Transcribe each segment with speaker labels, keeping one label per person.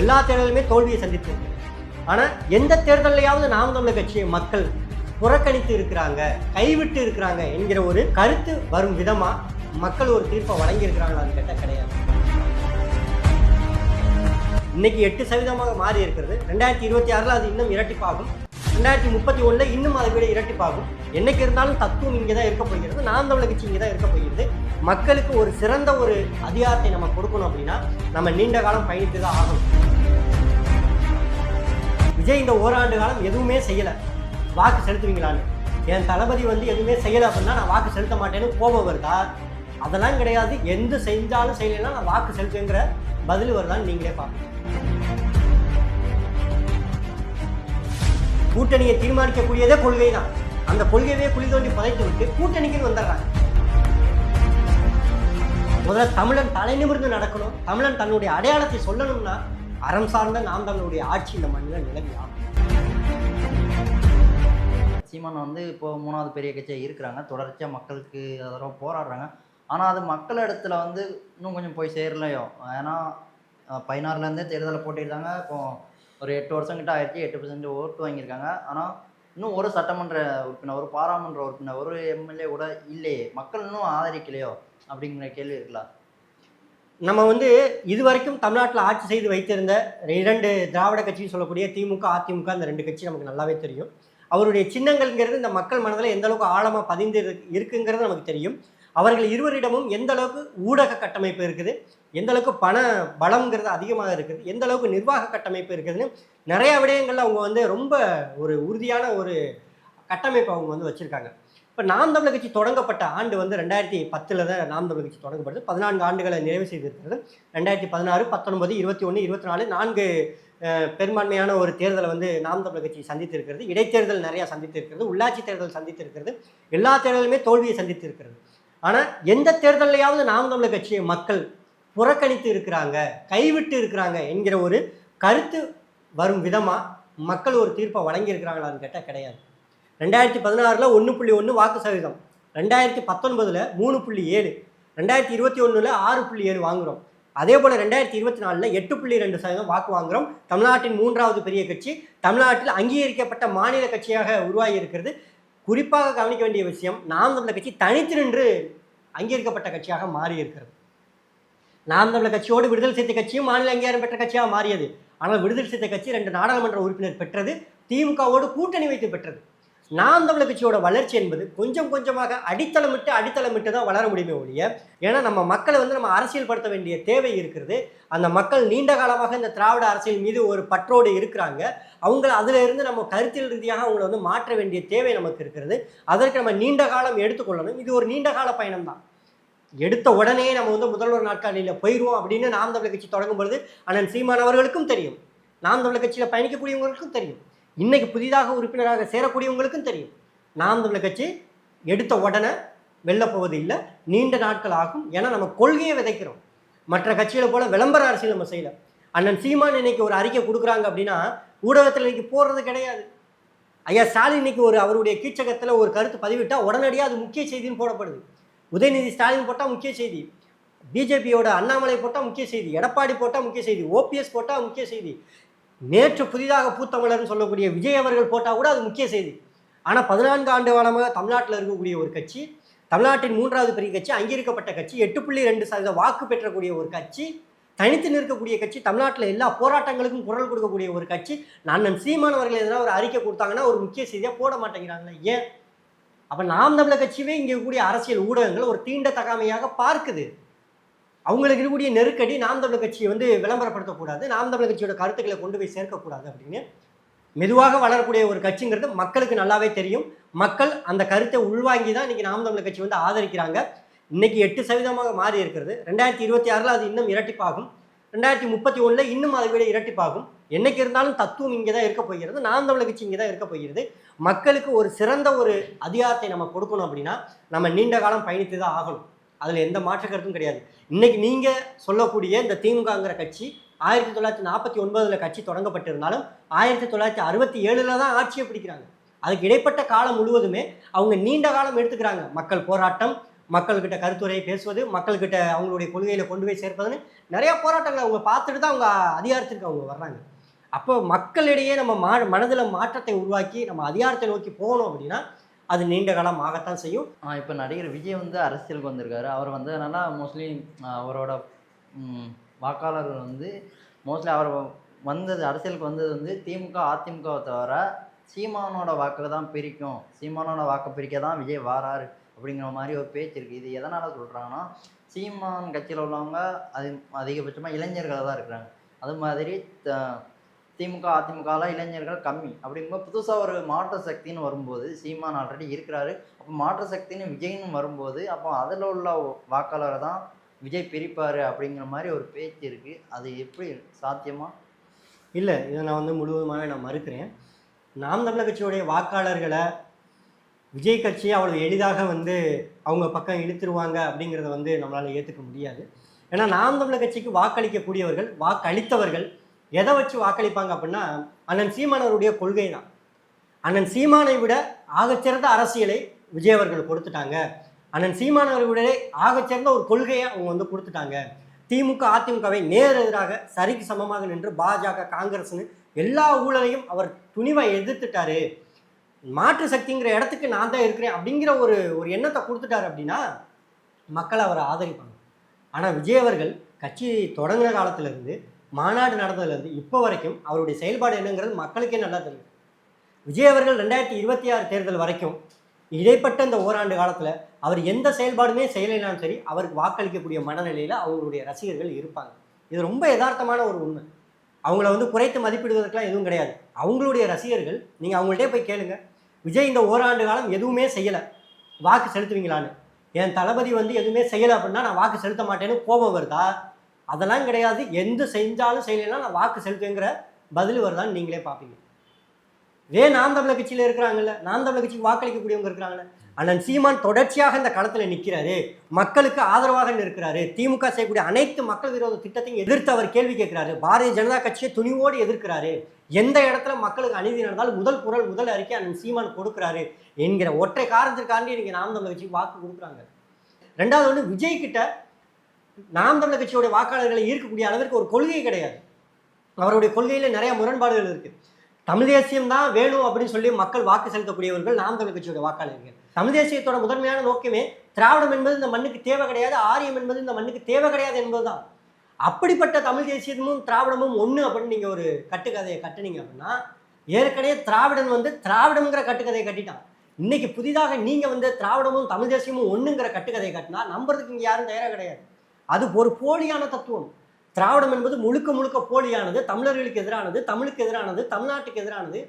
Speaker 1: எல்லா தேர்தலுமே தோல்வியை சந்தித்திருக்கு ஆனால் எந்த தேர்தலையாவது நாம் தமிழர் கட்சியை மக்கள் புறக்கணித்து இருக்கிறாங்க கைவிட்டு இருக்கிறாங்க என்கிற ஒரு கருத்து வரும் விதமாக மக்கள் ஒரு தீர்ப்பை வழங்கியிருக்கிறாங்களான்னு கேட்டால் கிடையாது. இன்னைக்கு எட்டு சதவீதமாக மாறி இருக்கிறது. ரெண்டாயிரத்தி இருபத்தி ஆறில் அது இன்னும் இரட்டிப்பாகும். ரெண்டாயிரத்தி முப்பத்தி ஒன்றில் இன்னும் அதை விட இரட்டிப்பாகும். என்னைக்கு இருந்தாலும் தத்துவம் இங்கே தான் இருக்க போகிறது. நான் தமிழர் கட்சி இங்கே தான் இருக்க போகிறது. மக்களுக்கு ஒரு சிறந்த ஒரு அதிகாரத்தை நம்ம கொடுக்கணும் அப்படின்னா நம்ம நீண்ட காலம் பயணித்து தான் ஆகணும். விஜய் இந்த ஓராண்டு காலம் எதுவுமே செய்யலை. வாக்கு செலுத்துவீங்களான்னு. என் தளபதி வந்து எதுவுமே செய்யலை அப்படின்னா நான் வாக்கு செலுத்த மாட்டேன்னு கோபம் வருதா? அதெல்லாம் கிடையாது. எந்த செஞ்சாலும் செய்யலைன்னா நான் வாக்கு செலுத்துங்கிற பதில் வருதான்னு நீங்களே பார்க்கணும். கூட்டணியை தீர்மானிக்கக்கூடியதே கொள்கை தான் அந்த கொள்கையவே குழி தோண்டி புதைத்து விட்டு கூட்டணிக்குன்னு வந்துடுறாங்க. முதல்ல தமிழன் தலை நிமிர்ந்து நடக்கணும். தமிழன் தன்னுடைய அடையாளத்தை சொல்லணும்னா அறம் சார்ந்த நாம் தங்களுடைய ஆட்சி இந்த மண்ணில் நிலவி ஆகும்
Speaker 2: சீமான் வந்து இப்போ மூணாவது பெரிய கட்சியாக இருக்கிறாங்க. தொடர்ச்சியாக மக்களுக்கு அதெல்லாம் போராடுறாங்க. ஆனால் அது மக்கள் இடத்துல வந்து இன்னும் கொஞ்சம் போய் சேரலையோ? ஏன்னா பதினாறுலேருந்தே தேர்தலை போட்டிருந்தாங்க. இப்போ ஒரு எட்டு வருஷம் கிட்ட ஆயிடுச்சு எட்டு பர்சன்ட் ஓட்டு வாங்கியிருக்காங்க. ஆனால் இன்னும் ஒரு சட்டமன்ற உறுப்பினர் ஒரு பாராளுமன்ற உறுப்பினர் ஒரு எம்எல்ஏ கூட இல்லையே. மக்கள் இன்னும் ஆதரிக்கலையோ? அப்படிங்கிற கேள்வி இருக்கலாம்
Speaker 1: நம்ம வந்து இதுவரைக்கும் தமிழ்நாட்டில் ஆட்சி செய்து வைத்திருந்த இரண்டு திராவிட கட்சின்னு சொல்லக்கூடிய திமுக அதிமுக அந்த ரெண்டு கட்சி நமக்கு நல்லாவே தெரியும். அவருடைய சின்னங்கள்ங்கிறது இந்த மக்கள் மனதில் எந்த அளவுக்கு ஆழமாக பதிந்து இருக்குங்கிறது நமக்கு தெரியும். அவர்கள் இருவரிடமும் எந்த அளவுக்கு ஊடக கட்டமைப்பு இருக்குது எந்த அளவுக்கு பண பலம்ங்கிறது அதிகமாக இருக்குது எந்த அளவுக்கு நிர்வாக கட்டமைப்பு இருக்குதுன்னு நிறைய விடயங்கள்ல அவங்க வந்து ரொம்ப ஒரு உறுதியான ஒரு கட்டமைப்பு அவங்க வந்து வச்சுருக்காங்க. இப்போ நாம் தமிழர் கட்சி தொடங்கப்பட்ட ஆண்டு வந்து ரெண்டாயிரத்தி பத்தில் தான் நாம் தமிழர் கட்சி தொடங்கப்பட்டது பதினான்கு ஆண்டுகளை நிறைவு செய்திருக்கிறது. ரெண்டாயிரத்தி பதினாறு பத்தொன்பது இருபத்தி ஒன்று இருபத்தி நாலு நான்கு பெரும்பான்மையான ஒரு தேர்தலை வந்து நாம் தமிழர் கட்சி சந்தித்திருக்கிறது. இடைத்தேர்தல் நிறையா சந்தித்திருக்கிறது. உள்ளாட்சி தேர்தல் சந்தித்திருக்கிறது. எல்லா தேர்தலுமே தோல்வியை சந்தித்திருக்கிறது. ஆனால் எந்த தேர்தலையாவது நாம் தமிழர் கட்சியை மக்கள் புறக்கணித்து இருக்கிறாங்க கைவிட்டு இருக்கிறாங்க என்கிற ஒரு கருத்து வரும் விதமாக மக்கள் ஒரு தீர்ப்பை வழங்கியிருக்கிறாங்களான்னு கேட்டால் கிடையாது. ரெண்டாயிரத்தி பதினாறில் ஒன்று புள்ளி ஒன்று வாக்கு சதவீதம். ரெண்டாயிரத்தி பத்தொன்பதில் மூணு புள்ளி ஏழு. ரெண்டாயிரத்தி இருபத்தி ஒன்றில் ஆறு புள்ளி ஏழு வாங்குகிறோம் அதே போல் ரெண்டாயிரத்தி இருபத்தி நாலில் எட்டு புள்ளி ரெண்டு சதவீதம் வாக்கு வாங்குகிறோம் தமிழ்நாட்டின் மூன்றாவது பெரிய கட்சி. தமிழ்நாட்டில் அங்கீகரிக்கப்பட்ட மாநில கட்சியாக உருவாகி இருக்கிறது. குறிப்பாக கவனிக்க வேண்டிய விஷயம் நாம் தமிழர் கட்சி தனித்து நின்று அங்கீகரிக்கப்பட்ட கட்சியாக மாறி இருக்கிறது நாம் தமிழர் கட்சியோடு விடுதலை சிறுத்தை கட்சியும் மாநில அங்கீகாரம் பெற்ற கட்சியாக மாறியது. ஆனால் விடுதலை சிறுத்தை கட்சி ரெண்டு நாடாளுமன்ற உறுப்பினர் பெற்றது திமுகவோடு கூட்டணி வைத்து பெற்றது. நாம் தமிழர் கட்சியோட வளர்ச்சி என்பது கொஞ்சம் கொஞ்சமாக அடித்தளமிட்டு அடித்தளமிட்டு தான் வளர முடியுமே ஒழிய ஏன்னா நம்ம மக்களை வந்து நம்ம அரசியல்படுத்த வேண்டிய தேவை இருக்கிறது அந்த மக்கள் நீண்ட காலமாக இந்த திராவிட அரசியல் மீது ஒரு பற்றோடு இருக்கிறாங்க. அவங்கள அதிலிருந்து நம்ம கருத்தியல் ரீதியாக அவங்கள வந்து மாற்ற வேண்டிய தேவை நமக்கு இருக்கிறது. அதற்கு நம்ம நீண்ட காலம் எடுத்துக்கொள்ளணும் இது ஒரு நீண்ட கால பயணம் தான் எடுத்த உடனே நம்ம வந்து முதல்வர் நாட்காலியில் போயிடுவோம் அப்படின்னு நாம் தமிழர் கட்சி தொடங்கும் பொழுது அண்ணன் சீமான் அவர்களுக்கும் தெரியும். நாம் தமிழர் கட்சியில் பயணிக்கக்கூடியவங்களுக்கும் தெரியும். இன்றைக்கு புதிதாக உறுப்பினராக சேரக்கூடியவங்களுக்கும் தெரியும். நாம் தமிழர் கட்சி எடுத்த உடனே வெளில போவது இல்லை நீண்ட நாட்கள் ஆகும் ஏன்னா நம்ம கொள்கையை விதைக்கிறோம். மற்ற கட்சிகளை போல் விளம்பர அரசியல் நம்ம செய்யலை. அண்ணன் சீமான் இன்னைக்கு ஒரு அறிக்கை கொடுக்குறாங்க அப்படின்னா ஊடகத்தில் இன்னைக்கு போடுறது கிடையாது. ஐயா ஸ்டாலின் இன்னைக்கு ஒரு அவருடைய கீச்சகத்தில் ஒரு கருத்து பதிவிட்டால் உடனடியாக அது முக்கிய செய்தின்னு போடப்படுது. உதயநிதி ஸ்டாலின் போட்டால் முக்கிய செய்தி. பிஜேபியோட அண்ணாமலை போட்டால் முக்கிய செய்தி. எடப்பாடி போட்டால் முக்கிய செய்தி. ஓபிஎஸ் போட்டால் முக்கிய செய்தி. நேற்று புதிதாக பூத்தமிழர்னு சொல்லக்கூடிய விஜய் அவர்கள் போட்டால் கூட அது முக்கிய செய்தி. ஆனால் பதினான்கு ஆண்டு காலமாக தமிழ்நாட்டில் இருக்கக்கூடிய ஒரு கட்சி தமிழ்நாட்டின் மூன்றாவது பெரிய கட்சி அங்கீகரிக்கப்பட்ட கட்சி எட்டு புள்ளி ரெண்டு சதவீத வாக்கு பெற்றக்கூடிய ஒரு கட்சி தனித்து நிற்கக்கூடிய கட்சி தமிழ்நாட்டில் எல்லா போராட்டங்களுக்கும் குரல் கொடுக்கக்கூடிய ஒரு கட்சி நான் சீமான் அவர்கள் எதனா ஒரு அறிக்கை கொடுத்தாங்கன்னா ஒரு முக்கிய செய்தியாக போட மாட்டேங்கிறாங்களே ஏன்? அப்போ நாம் தமிழர் கட்சியுமே இங்கே கூடிய அரசியல் ஊடகங்கள் ஒரு தீண்ட தகாமையாக பார்க்குது. அவங்களுக்கு இருக்கக்கூடிய நெருக்கடி நாம் தமிழர் கட்சியை வந்து விளம்பரப்படுத்தக்கூடாது நாம் தமிழர் கட்சியோட கருத்துக்களை கொண்டு போய் சேர்க்கக்கூடாது அப்படின்னு மெதுவாக வளரக்கூடிய ஒரு கட்சிங்கிறது மக்களுக்கு நல்லாவே தெரியும். மக்கள் அந்த கருத்தை உள்வாங்கி தான் இன்னைக்கு நாம் தமிழர் கட்சி வந்து ஆதரிக்கிறாங்க. இன்னைக்கு எட்டு சதவீதமாக மாறி இருக்கிறது. ரெண்டாயிரத்தி இருபத்தி ஆறில் அது இன்னும் இரட்டிப்பாகும். ரெண்டாயிரத்தி முப்பத்தி ஒன்றில் இன்னும் அதை விட இரட்டிப்பாகும். என்னைக்கு இருந்தாலும் தத்துவம் இங்கே தான் இருக்க போகிறது. நாம் தமிழர் கட்சி இங்கே தான் இருக்க போகிறது. மக்களுக்கு ஒரு சிறந்த ஒரு அதிகாரத்தை நம்ம கொடுக்கணும் அப்படின்னா நம்ம நீண்ட காலம் பயணித்து தான் ஆகணும். அதில் எந்த மாற்று கருத்தும் கிடையாது. இன்னைக்கு நீங்கள் சொல்லக்கூடிய இந்த திமுகங்கிற கட்சி ஆயிரத்தி தொள்ளாயிரத்தி நாற்பத்தி ஒன்பதில் கட்சி தொடங்கப்பட்டிருந்தாலும் ஆயிரத்தி தொள்ளாயிரத்தி அறுபத்தி ஏழில் தான் ஆட்சியை பிடிக்கிறாங்க. அதுக்கு இடைப்பட்ட காலம் முழுவதுமே அவங்க நீண்ட காலம் எடுத்துக்கிறாங்க. மக்கள் போராட்டம் மக்கள்கிட்ட கருத்துரையை பேசுவது மக்கள்கிட்ட அவங்களுடைய கொள்கையில் கொண்டு போய் சேர்ப்பதுன்னு நிறைய போராட்டங்களை அவங்க பார்த்துட்டு தான் அவங்க அதிகாரத்திற்கு அவங்க வர்றாங்க. அப்போ மக்களிடையே நம்ம மா மனதில் மாற்றத்தை உருவாக்கி நம்ம அதிகாரத்தை நோக்கி போகணும் அப்படின்னா அது நீண்ட காலம் ஆகத்தான் செய்யும்
Speaker 2: இப்போ நடிகர் விஜய் வந்து அரசியலுக்கு வந்திருக்காரு. அவர் வந்ததுனால மோஸ்ட்லி அவரோட வாக்காளர்கள் வந்து மோஸ்ட்லி அவர் வந்தது அரசியலுக்கு வந்தது வந்து திமுக அதிமுகவை தவிர சீமானோட வாக்கு தான் பிரிக்கும். சீமானோட வாக்கை பிரிக்க தான் விஜய் வாராரு அப்படிங்கிற மாதிரி ஒரு பேச்சு இருக்குது இது எதனால் சொல்கிறாங்கன்னா சீமான் கட்சியில் உள்ளவங்க அது அதிகபட்சமாக இளைஞர்களாக தான் இருக்கிறாங்க. அது மாதிரி த- திமுக அதிமுகலாம் இளைஞர்கள் கம்மி. அப்படிங்கும்போது புதுசாக ஒரு மாற்று சக்தின்னு வரும்போது சீமான் ஆல்ரெடி இருக்கிறாரு. அப்போ மாற்று சக்தின்னு விஜய்னு வரும்போது அப்போ அதில் உள்ள வாக்காளரை தான் விஜய் பிரிப்பார் அப்படிங்கிற மாதிரி ஒரு பேச்சு இருக்குது அது எப்படி சாத்தியமா?
Speaker 1: இல்லை இதை நான் வந்து முழுவதுமாகவே நான் மறுக்கிறேன். நாம் தமிழர் கட்சியுடைய வாக்காளர்களை விஜய் கட்சியை அவ்வளோ எளிதாக வந்து அவங்க பக்கம் இழுத்துருவாங்க அப்படிங்கிறத வந்து நம்மளால் ஏற்றுக்க முடியாது. ஏன்னா நாம் தமிழர் கட்சிக்கு வாக்களிக்கக்கூடியவர்கள் வாக்களித்தவர்கள் எதை வச்சு வாக்களிப்பாங்க அப்படின்னா அண்ணன் சீமானவருடைய கொள்கை தான் அண்ணன் சீமானை விட ஆகச்சிறந்த அரசியலை விஜய் அவர்கள் கொடுத்துட்டாங்க. அண்ணன் சீமானவரை விட ஆகச்சிறந்த ஒரு கொள்கையை அவங்க வந்து கொடுத்துட்டாங்க. திமுக அதிமுகவை நேர் எதிராக சரிக்கு சமமாக நின்று பாஜக காங்கிரஸ்னு எல்லா ஊழலையும் அவர் துணிவை எதிர்த்துட்டாரு. மாற்று சக்திங்கிற இடத்துக்கு நான் தான் இருக்கிறேன் அப்படிங்கிற ஒரு ஒரு எண்ணத்தை கொடுத்துட்டாரு அப்படின்னா மக்கள் அவரை ஆதரிப்பாங்க. ஆனால் விஜய் அவர்கள் கட்சி தொடங்கின காலத்திலிருந்து மாநாடு நடந்ததுலேருந்து இப்போ வரைக்கும் அவருடைய செயல்பாடு என்னங்கிறது மக்களுக்கே நல்லா தெரியும். விஜய் அவர்கள் ரெண்டாயிரத்தி இருபத்தி ஆறு தேர்தல் வரைக்கும் இடைப்பட்ட இந்த ஓராண்டு காலத்தில் அவர் எந்த செயல்பாடுமே செய்யலைனாலும் சரி அவருக்கு வாக்களிக்கக்கூடிய மனநிலையில் அவங்களுடைய ரசிகர்கள் இருப்பாங்க. இது ரொம்ப யதார்த்தமான ஒரு உண்மை. அவங்கள வந்து குறைத்து மதிப்பிடுவதற்கெல்லாம் எதுவும் கிடையாது. அவங்களுடைய ரசிகர்கள் நீங்கள் அவங்கள்ட்டே போய் கேளுங்க. விஜய் இந்த ஓராண்டு காலம் எதுவுமே செய்யலை. வாக்கு செலுத்துவீங்களான்னு. என் தளபதி வந்து எதுவுமே செய்யலை அப்படின்னா நான் வாக்கு செலுத்த மாட்டேன்னு கோபம் வருதா? அதெல்லாம் கிடையாது. எந்த செஞ்சாலும் செய்யலைன்னா நான் வாக்கு செலுத்துங்கிற பதில் வருதான்னு நீங்களே பார்ப்பீங்க. இதே நாம் தமிழர் கட்சியில் இருக்கிறாங்கல்ல நாம் தமிழர் கட்சிக்கு வாக்களிக்கக்கூடியவங்க இருக்கிறாங்கல்ல அண்ணன் சீமான் தொடர்ச்சியாக இந்த களத்தில் நிற்கிறாரு மக்களுக்கு ஆதரவாக நிற்கிறாரு. திமுக செய்யக்கூடிய அனைத்து மக்கள் விரோத திட்டத்தையும் எதிர்த்து அவர் கேள்வி கேட்கிறாரு. பாரதிய ஜனதா கட்சியை துணிவோடு எதிர்க்கிறாரு. எந்த இடத்துல மக்களுக்கு அநீதி நடந்தாலும் முதல் குரல் முதல் அறிக்கை அண்ணன் சீமான் கொடுக்குறாரு என்கிற ஒற்றை காரணத்திற்காண்டி நீங்கள் நாம் தமிழர் கட்சிக்கு வாக்கு கொடுக்குறாங்க. ரெண்டாவது வந்து விஜய் கிட்ட நாம் தமிழர் கட்சியோட வாக்காளர்களை ஈர்க்கக்கூடிய அளவிற்கு ஒரு கொள்கை கிடையாது. அவருடைய கொள்கையில நிறைய முரண்பாடுகள் இருக்கு. தமிழ் தேசியம் தான் வேணும் அப்படின்னு சொல்லி மக்கள் வாக்கு செலுத்தக்கூடியவர்கள் நாம் தமிழ் கட்சியோட வாக்காளர்கள். தமிழ் தேசியத்தோட முதன்மையான நோக்கமே திராவிடம் என்பது இந்த மண்ணுக்கு தேவை கிடையாது ஆரியம் என்பது இந்த மண்ணுக்கு தேவை கிடையாது என்பதுதான். அப்படிப்பட்ட தமிழ் தேசியமும் திராவிடமும் ஒன்று அப்படின்னு நீங்கள் ஒரு கட்டுக்கதையை கட்டுனீங்க அப்படின்னா ஏற்கனவே திராவிடன் வந்து திராவிடம்ங்கிற கட்டுக்கதையை கட்டிட்டான். இன்னைக்கு புதிதாக நீங்கள் வந்து திராவிடமும் தமிழ் தேசியமும் ஒன்றுங்கிற கட்டுக்கதையை கட்டினா நம்புறதுக்கு இங்கே யாரும் தயாராக கிடையாது. அது ஒரு போலியான தத்துவம். திராவிடம் என்பது முழுக்க முழுக்க போலியானது தமிழர்களுக்கு எதிரானது தமிழுக்கு எதிரானது தமிழ்நாட்டுக்கு எதிரானது.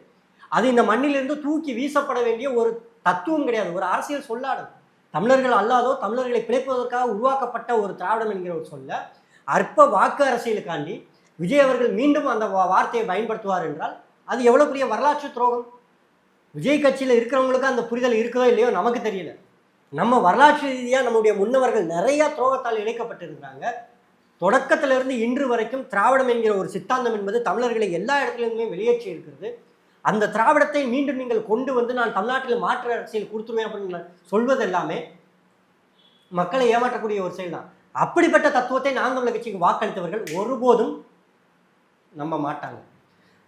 Speaker 1: அது இந்த மண்ணிலிருந்து தூக்கி வீசப்பட வேண்டிய ஒரு தத்துவம் கிடையாது ஒரு அரசியல் சொல்லாடல் தமிழர்கள் அல்லாதோ தமிழர்களை பிழைப்பதற்காக உருவாக்கப்பட்ட ஒரு திராவிடம் என்கிற ஒரு சொல்ல அற்ப வாக்கு அரசியலுக்காண்டி விஜய் அவர்கள் மீண்டும் அந்த வார்த்தையை பயன்படுத்துவார் என்றால் அது எவ்வளோ பெரிய வரலாற்று துரோகம்? விஜய் கட்சியில் இருக்கிறவங்களுக்கு அந்த புரிதல் இருக்குதோ இல்லையோ நமக்கு தெரியல. நம்ம வரலாற்று ரீதியாக நம்முடைய முன்னவர்கள் நிறையா துரோகத்தால் இணைக்கப்பட்டிருக்கிறாங்க. தொடக்கத்திலிருந்து இன்று வரைக்கும் திராவிடம் என்கிற ஒரு சித்தாந்தம் என்பது தமிழர்களை எல்லா இடத்துலையுமே வெளியேற்றி இருக்கிறது. அந்த திராவிடத்தை மீண்டும் நீங்கள் கொண்டு வந்து நான் தமிழ்நாட்டில் மாற்று அரசியல் கொடுத்துருவேன் அப்படின்னு சொல்வது எல்லாமே மக்களை ஏமாற்றக்கூடிய ஒரு செயல் தான். அப்படிப்பட்ட தத்துவத்தை நாங்கள் கட்சிக்கு வாக்களித்தவர்கள் ஒருபோதும் நம்ப மாட்டாங்க.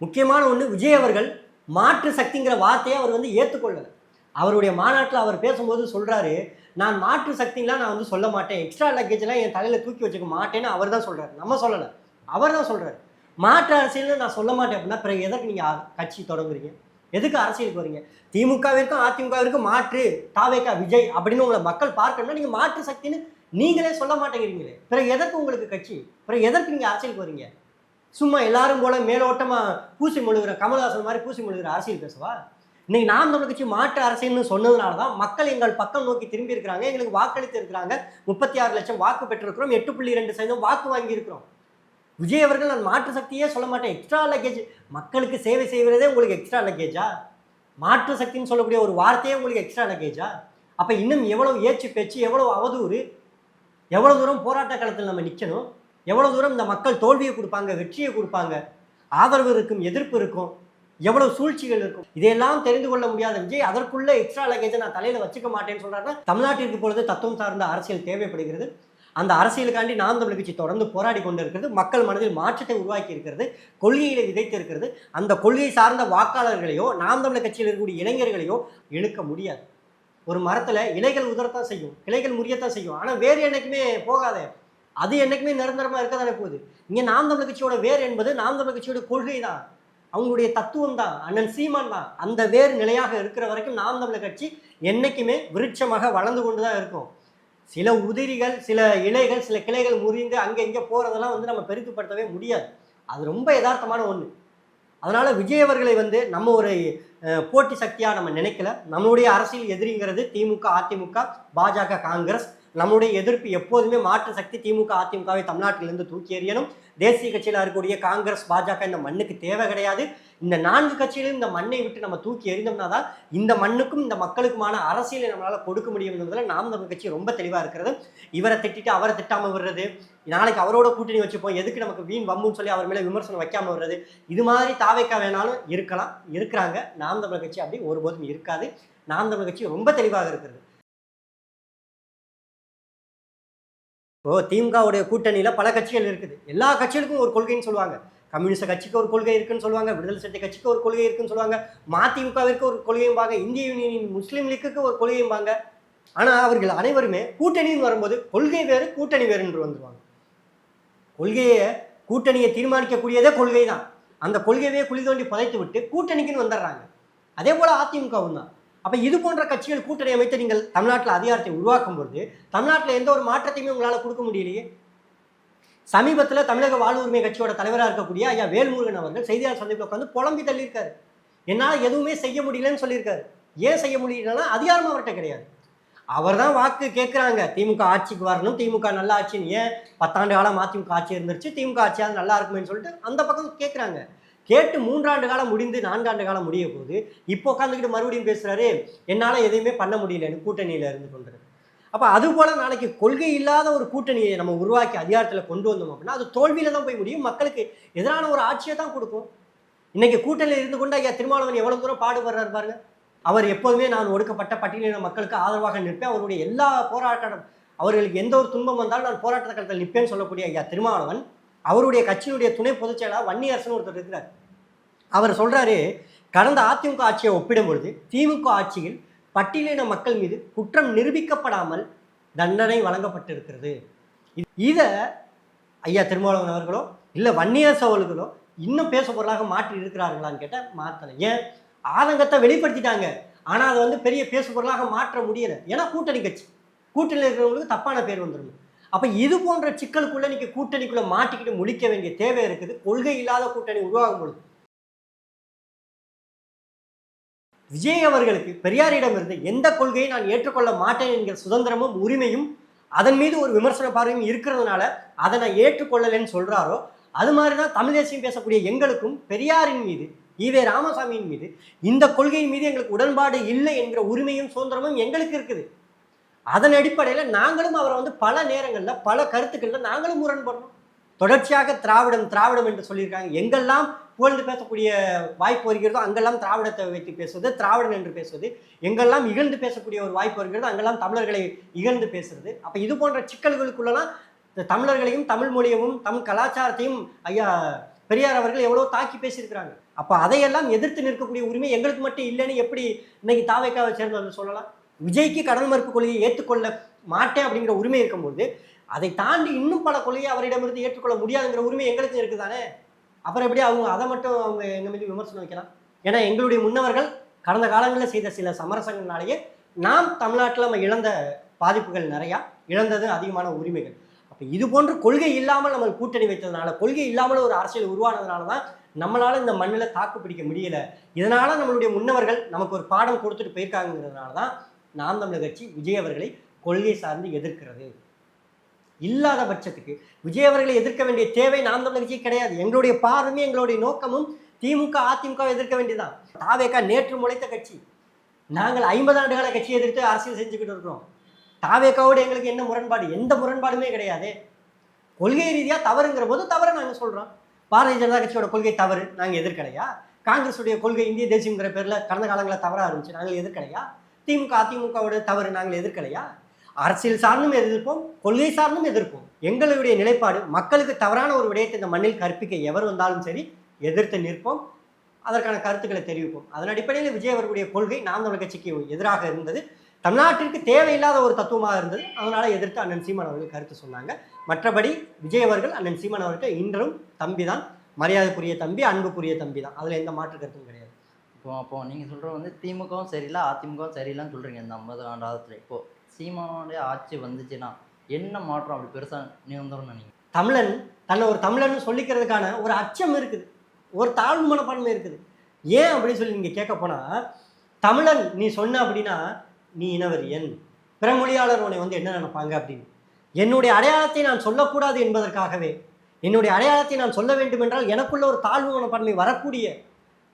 Speaker 1: முக்கியமான ஒன்று விஜய் அவர்கள் மாற்று சக்திங்கிற வார்த்தையை அவர் வந்து ஏற்றுக்கொள்ளலை அவருடைய மாநாட்டில் அவர் பேசும்போது சொல்கிறாரு நான் மாற்று சக்திலாம் நான் வந்து சொல்ல மாட்டேன். எக்ஸ்ட்ரா லக்கேஜ்லாம் என் தலையில் தூக்கி வச்சுக்க மாட்டேன்னு அவர் தான் சொல்கிறார் நம்ம சொல்லலை. அவர் தான் சொல்கிறார் மாற்று அரசியல்னு நான் சொல்ல மாட்டேன் அப்படின்னா பிறகு எதற்கு நீங்கள் கட்சி தொடங்குறீங்க? எதுக்கு அரசியலுக்கு வரீங்க? திமுகவிற்கும் அதிமுகவிற்கும் மாற்று தாவேக்கா விஜய் அப்படின்னு உங்களை மக்கள் பார்க்கணும்னா நீங்கள் மாற்று சக்தின்னு நீங்களே சொல்ல மாட்டேங்கிறீங்களே. பிறகு எதற்கு உங்களுக்கு கட்சி? பிறகு எதற்கு நீங்கள் அரசியலுக்கு வரீங்க? சும்மா எல்லாரும் போல மேலோட்டமாக பூசி முழுகிற கமல்ஹாசன் மாதிரி பூசி முழுகிற அரசியல் பேசுவா? இன்னைக்கு நாம் தமிழ் கட்சி மாற்று அரசியல்னு சொன்னதுனால தான் மக்கள் எங்கள் பக்கம் நோக்கி திரும்பி இருக்கிறாங்க எங்களுக்கு வாக்களித்து இருக்கிறாங்க. முப்பத்தி ஆறு லட்சம் வாக்கு பெற்றிருக்கிறோம் எட்டு புள்ளி ரெண்டு சதவீதம் வாக்கு வாங்கியிருக்கிறோம் விஜய் அவர்கள் நான் மாற்று சக்தியே சொல்ல மாட்டேன். எக்ஸ்ட்ரா லக்கேஜ் மக்களுக்கு சேவை செய்வதே உங்களுக்கு எக்ஸ்ட்ரா லக்கேஜா மாற்று சக்தின்னு சொல்லக்கூடிய ஒரு வார்த்தையே உங்களுக்கு எக்ஸ்ட்ரா லக்கேஜா அப்போ இன்னும் எவ்வளோ ஏச்சு பேச்சு எவ்வளோ அவதூறு எவ்வளோ தூரம் போராட்ட களத்தில் நம்ம நிற்கணும் எவ்வளோ தூரம் இந்த மக்கள் தோல்வியை கொடுப்பாங்க வெற்றியை கொடுப்பாங்க? ஆதரவு இருக்கும் எதிர்ப்பு இருக்கும். எவ்வளவு சூழ்ச்சிகள் இருக்கும்? இதையெல்லாம் தெரிந்து கொள்ள முடியாத விஜய் அதற்குள்ள எக்ஸ்ட்ரா லக்கேஜை நான் தலையில வச்சுக்க மாட்டேன்னு சொல்றாருன்னா தமிழ்நாட்டிற்கு பொழுது தத்துவம் சார்ந்த அரசியல் தேவைப்படுகிறது. அந்த அரசியலுக்காண்டி நாம் தமிழ் கட்சி தொடர்ந்து போராடி கொண்டு இருக்கிறது மக்கள் மனதில் மாற்றத்தை உருவாக்கி இருக்கிறது கொள்கைகளை விதைத்து இருக்கிறது. அந்த கொள்கை சார்ந்த வாக்காளர்களையோ நாம் தமிழ் கட்சியில் இருக்கக்கூடிய இளைஞர்களையோ இழுக்க முடியாது. ஒரு மரத்தில் இலைகள் உதறத்தான் செய்யும் கிளைகள் முறியத்தான் செய்யும். ஆனால் வேறு என்னைக்குமே போகாதே. அது என்னைக்குமே நிரந்தரமாக இருக்க தானே போகுது. இங்கே நாம் தமிழ் கட்சியோட வேர் என்பது நாம் தமிழ் கட்சியோட கொள்கை தான் அவங்களுடைய தத்துவம் தான் அண்ணன் சீமான் தான் அந்த வேர் நிலையாக இருக்கிற வரைக்கும் நாம் தமிழர் கட்சி என்றைக்குமே விருட்சமாக வளர்ந்து கொண்டு தான் இருக்கும். சில உதிரிகள் சில இலைகள் சில கிளைகள் முறிந்து அங்கே இங்கே போகிறதெல்லாம் வந்து நம்ம பெருக்குப்படுத்தவே முடியாது. அது ரொம்ப யதார்த்தமான ஒன்று அதனால் விஜய் அவர்களை வந்து நம்ம ஒரு போட்டி சக்தியாக நம்ம நினைக்கல. நம்மளுடைய அரசியல் எதிரிங்கிறது திமுக அதிமுக பாஜக காங்கிரஸ். நம்முடைய எதிர்ப்பு எப்போதுமே மாற்று சக்தி திமுக அதிமுகவை தமிழ்நாட்டிலிருந்து தூக்கி எறியணும். தேசிய கட்சியில் இருக்கக்கூடிய காங்கிரஸ் பாஜக இந்த மண்ணுக்கு தேவை கிடையாது. இந்த நான்கு கட்சியிலும் இந்த மண்ணை விட்டு நம்ம தூக்கி எறிந்தோம்னா தான் இந்த மண்ணுக்கும் இந்த மக்களுக்குமான அரசியலை நம்மளால் கொடுக்க முடியும்ன்றதுல நாம் நம்ம கட்சி ரொம்ப தெளிவாக இருக்கிறது. இவரை திட்டிட்டு அவரை திட்டாமல் விடுறது. நாளைக்கு அவரோட கூட்டணி வச்சுப்போம். எதுக்கு நமக்கு வீண் வம்புன்னு சொல்லி அவர் மேலே விமர்சனம் வைக்காம வர்றது இது மாதிரி தாவைக்கா வேணாலும் இருக்கலாம். இருக்கிறாங்க. நாம் தமிழ் கட்சி அப்படி ஒருபோதும் இருக்காது. நாம் தமிழ் கட்சி ரொம்ப தெளிவாக இருக்கிறது. இப்போது திமுகவுடைய கூட்டணியில் பல கட்சிகள் இருக்குது. எல்லா கட்சிகளுக்கும் ஒரு கொள்கைன்னு சொல்லுவாங்க. கம்யூனிஸ்ட் கட்சிக்கு ஒரு கொள்கை இருக்குன்னு சொல்லுவாங்க. விடுதலை சிறுத்தை கட்சிக்கு ஒரு கொள்கை இருக்குன்னு சொல்லுவாங்க. மதிமுகவிற்கு ஒரு கொள்கையும்பாங்க. இந்திய யூனியன் முஸ்லீம் லீக்குக்கு ஒரு கொள்கையும்பாங்க. ஆனால் அவர்கள் அனைவருமே கூட்டணின்னு வரும்போது கொள்கை வேறு கூட்டணி வேறு என்று வந்துடுவாங்க கொள்கையை கூட்டணியை தீர்மானிக்கக்கூடியதே கொள்கை தான் அந்த கொள்கையவே குழி தோண்டி புதைத்து விட்டு கூட்டணிக்குன்னு வந்துடுறாங்க. அதே போல் அதிமுகவும் தான். அப்போ இது போன்ற கட்சிகள் கூட்டணி அமைத்து நீங்கள் தமிழ்நாட்டில் அதிகாரத்தை உருவாக்கும் பொழுது தமிழ்நாட்டில் எந்த ஒரு மாற்றத்தையுமே உங்களால் கொடுக்க முடியலையே? சமீபத்தில் தமிழக வாழ்வுரிமை கட்சியோட தலைவராக இருக்கக்கூடிய ஐயா வேல்முருகன் அவர்கள் செய்தியாளர் சந்திப்பில் உட்காந்து புலம்பி தள்ளியிருக்காரு. என்னால் எதுவுமே செய்ய முடியலன்னு சொல்லியிருக்காரு. ஏன் செய்ய முடியலன்னா அதிகாரம் அவர்கிட்ட கிடையாது. அவர் தான் வாக்கு கேட்குறாங்க திமுக ஆட்சிக்கு வரணும். திமுக நல்லா ஆட்சின்னு ஏன் பத்தாண்டு காலம் அதிமுக ஆட்சி இருந்துருச்சு. திமுக ஆட்சியாக நல்லா இருக்குமேன்னு சொல்லிட்டு அந்த பக்கம் கேட்குறாங்க கேட்டு மூன்றாண்டு காலம் முடிந்து நான்காண்டு காலம் முடிய போது இப்போ உட்காந்துக்கிட்டு மறுபடியும் பேசுகிறாரு என்னால் எதையுமே பண்ண முடியலன்னு கூட்டணியில் இருந்து கொண்டு அப்போ அது போல் நாளைக்கு கொள்கை இல்லாத ஒரு கூட்டணியை நம்ம உருவாக்கி அதிகாரத்தில் கொண்டு வந்தோம் அப்படின்னா அது தோல்வியில் தான் போய் முடியும். மக்களுக்கு எதிரான ஒரு ஆட்சியை தான் கொடுக்கும். இன்றைக்கி கூட்டணியில் இருந்து கொண்டு ஐயா திருமாவளவன் எவ்வளோ தூரம் பாடுபடுறாரு பாருங்க. அவர் எப்போதுமே நான் ஒடுக்கப்பட்ட பட்டியலின மக்களுக்கு ஆதரவாக நிற்பேன். அவருடைய எல்லா போராட்டம் அவர்களுக்கு எந்த ஒரு துன்பம் வந்தாலும் நான் போராட்ட களத்தில் நிற்பேன்னு சொல்லக்கூடிய ஐயா திருமாவளவன் அவருடைய கட்சியினுடைய துணை பொதுச் செயலாளர் வன்னியரசன் ஒருத்தர் இருக்கிறார். அவர் சொல்கிறாரு கடந்த அதிமுக ஆட்சியை ஒப்பிடும் பொழுது திமுக ஆட்சியில் பட்டியலின மக்கள் மீது குற்றம் நிரூபிக்கப்படாமல் தண்டனை வழங்கப்பட்டிருக்கிறது. இதை ஐயா திருமாவளவன் அவர்களோ இல்லை வன்னியர் அவர்களோ இன்னும் பேச பொருளாக மாற்றி இருக்கிறார்களான்னு கேட்டால் மாற்றலை ஏன்? ஆதங்கத்தை வெளிப்படுத்திட்டாங்க. ஆனால் அதை வந்து பெரிய பேசு பொருளாக மாற்ற முடியலை. ஏன்னா கூட்டணி கட்சி. கூட்டணியில் இருக்கிறவங்களுக்கு தப்பான பேர் வந்துடும் அப்போ இது போன்ற சிக்கலுக்குள்ளே நீங்கள் கூட்டணிக்குள்ளே மாட்டிக்கிட்டு முழிக்க வேண்டிய தேவை இருக்குது. கொள்கை இல்லாத கூட்டணி உருவாகும் பொழுது. விஜய் அவர்களுக்கு பெரியாரிடமிருந்து எந்த கொள்கையை நான் ஏற்றுக்கொள்ள மாட்டேன் என்கிற சுதந்திரமும் உரிமையும் அதன் மீது ஒரு விமர்சன பார்வையும் இருக்கிறதுனால அதை நான் ஏற்றுக்கொள்ளலைன்னு சொல்கிறாரோ அது மாதிரி தான் தமிழ் தேசியம் பேசக்கூடிய எங்களுக்கும் பெரியாரின் மீது ஈவே ராமசாமியின் மீது இந்த கொள்கையின் மீது எங்களுக்கு உடன்பாடு இல்லை என்கிற உரிமையும் சுதந்திரமும் எங்களுக்கு இருக்குது. அதன் அடிப்படையில் நாங்களும் அவரை வந்து பல நேரங்களில் பல கருத்துக்களில் நாங்களும் முரண்படுறோம் தொடர்ச்சியாக திராவிடம் திராவிடம் என்று சொல்லியிருக்காங்க. எங்கெல்லாம் புகழ்ந்து பேசக்கூடிய வாய்ப்பு வருகிறதோ அங்கெல்லாம் திராவிடத்தை வைத்து பேசுவது திராவிடன் என்று பேசுவது எங்கெல்லாம் இகழ்ந்து பேசக்கூடிய ஒரு வாய்ப்பு வருகிறதோ அங்கெல்லாம் தமிழர்களை இகழ்ந்து பேசுறது. அப்போ இது போன்ற சிக்கல்களுக்குள்ளலாம் தமிழர்களையும் தமிழ் மொழியவும் தமிழ் கலாச்சாரத்தையும் ஐயா பெரியார் அவர்கள் எவ்வளோ தாக்கி பேசியிருக்கிறாங்க. அப்போ அதையெல்லாம் எதிர்த்து நிற்கக்கூடிய உரிமை எங்களுக்கு மட்டும் இல்லைன்னு எப்படி இன்னைக்கு தாவைக்காவை சேர்ந்தவர்கள் சொல்லலாம்? விஜய்க்கு கடன் மறுப்பு கொள்கையை ஏற்றுக்கொள்ள மாட்டேன் அப்படிங்கிற உரிமை இருக்கும்போது அதை தாண்டி இன்னும் பல கொலையை அவரிடமிருந்து ஏற்றுக்கொள்ள முடியாதுங்கிற உரிமை எங்களுக்கு இருக்குதானே? அப்புறம் எப்படி அவங்க அதை மட்டும் அவங்க எங்கள் மீது விமர்சனம் வைக்கலாம்? ஏன்னா எங்களுடைய முன்னவர்கள் கடந்த காலங்களில் செய்த சில சமரசங்களாலேயே நாம் தமிழ்நாட்டில் நம்ம இழந்த பாதிப்புகள் நிறையா இழந்தது அதிகமான உரிமைகள். அப்போ இது போன்ற கொள்கை இல்லாமல் நம்ம கூட்டணி வைத்ததுனால கொள்கை இல்லாமல் ஒரு அரசியல் உருவானதுனால தான் நம்மளால் இந்த மண்ணில் தாக்கு பிடிக்க முடியல. இதனால் நம்மளுடைய முன்னவர்கள் நமக்கு ஒரு பாடம் கொடுத்துட்டு போயிருக்காங்கிறதுனால தான் நாம் தமிழர் கட்சி விஜய் அவர்களை கொள்கை சார்ந்து எதிர்க்கிறது. இல்லாத பட்சத்துக்கு விஜய் அவர்களை எதிர்க்க வேண்டிய தேவை நாம் தமிழ் கட்சி கிடையாது. எங்களுடைய பார்வையும் எங்களுடைய நோக்கமும் திமுக அதிமுக எதிர்க்க வேண்டியதுதான். தாவேக்கா நேற்று முளைத்த கட்சி. நாங்கள் ஐம்பது ஆண்டுகால கட்சியை எதிர்த்து அரசியல் செஞ்சுக்கிட்டு இருக்கிறோம். தாவேக்காவோடு எங்களுக்கு என்ன முரண்பாடு? எந்த முரண்பாடுமே கிடையாது. கொள்கை ரீதியாக தவறுங்கிற போது தவறு நாங்கள் சொல்கிறோம் பாரதிய ஜனதா கட்சியோட கொள்கை தவறு நாங்கள் எதிர்க்கலையா? காங்கிரஸுடைய கொள்கை இந்திய தேசியங்கிற பேரில் கடந்த காலங்களில் தவறாக இருந்துச்சு நாங்கள் எதிர்க்கலையா? திமுக அதிமுகவோட தவறு நாங்கள் எதிர்க்கலையா? அரசியல் சார்ந்தும் எதிர்ப்போம் கொள்கை சார்ந்தும் எதிர்ப்போம். எங்களுடைய நிலைப்பாடு மக்களுக்கு தவறான ஒரு விடயத்தை இந்த மண்ணில் கற்பிக்க எவர் வந்தாலும் சரி எதிர்த்து நிற்போம். அதற்கான கருத்துக்களை தெரிவிப்போம். அதன் அடிப்படையில் விஜய் அவர்களுடைய கொள்கை நாம் தமிழ் கட்சிக்கு எதிராக இருந்தது. தமிழ்நாட்டிற்கு தேவையில்லாத ஒரு தத்துவமாக இருந்தது. அதனால் எதிர்த்து அண்ணன் சீமான் அவர்கள் கருத்து சொன்னாங்க. மற்றபடி விஜய் அவர்கள் அண்ணன் சீமான் அவர்கள் இன்றும் தம்பி தான் மரியாதைக்குரிய தம்பி அன்புக்குரிய தம்பி தான் அதில் எந்த மாற்று கருத்தும் கிடையாது.
Speaker 2: இப்போ அப்போ நீங்கள் சொல்கிற வந்து திமுகவும் சரியில்லை அதிமுகவும் சரியில்லைன்னு சொல்கிறீங்க இந்த ஐம்பது ஆண்டாவத்தில் இப்போ சீமானுடைய ஆட்சி வந்துச்சுன்னா என்ன மாற்றம் அப்படி பெருசாக நிகழ்ந்துடும் நினைக்கிறேன்
Speaker 1: தமிழன் தன்னை ஒரு தமிழன் சொல்லிக்கிறதுக்கான ஒரு அச்சம் இருக்குது. ஒரு தாழ்வு மனப்பான்மை இருக்குது. ஏன் அப்படின்னு சொல்லி நீங்கள் கேட்க போனால் தமிழன் நீ சொன்ன அப்படின்னா நீ இனவரியன் என் மொழியாளர் உன்னை வந்து என்ன நினைப்பாங்க? அப்படின்னு. என்னுடைய அடையாளத்தை நான் சொல்லக்கூடாது என்பதற்காகவே என்னுடைய அடையாளத்தை நான் சொல்ல வேண்டும் என்றால் எனக்குள்ள ஒரு தாழ்வு மனப்பான்மை வரக்கூடிய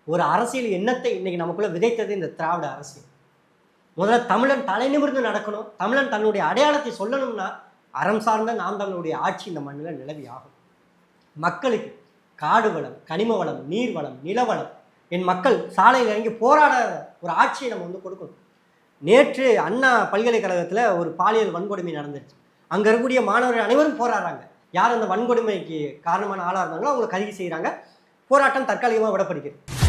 Speaker 1: ஒரு அரசியல் எண்ணத்தை இன்னைக்கு நமக்குள்ளே விதைத்தது இந்த திராவிட அரசியல். முதல்ல தமிழன் தலை நிமிர்ந்து நடக்கணும். தமிழன் தன்னுடைய அடையாளத்தை சொல்லணும்னா அறம் சார்ந்த நாம் தன்னுடைய ஆட்சி இந்த மண்ணில் நிலவி ஆகும். மக்களுக்கு காடு வளம் கனிம வளம் நீர் வளம் நிலவளம் என் மக்கள் சாலையில் இறங்கி போராட ஒரு ஆட்சியை நம்ம வந்து கொடுக்கணும். நேற்று அண்ணா பல்கலைக்கழகத்தில் ஒரு பாலியல் வன்கொடுமை நடந்துருச்சு. அங்கே இருக்கக்கூடிய மாணவர்கள் அனைவரும் போராடுறாங்க. யார் அந்த வன்கொடுமைக்கு காரணமான ஆளாக இருந்தாங்களோ அவங்களை கைது செய்கிறாங்க போராட்டம் தற்காலிகமாக விடப்படுகிறது.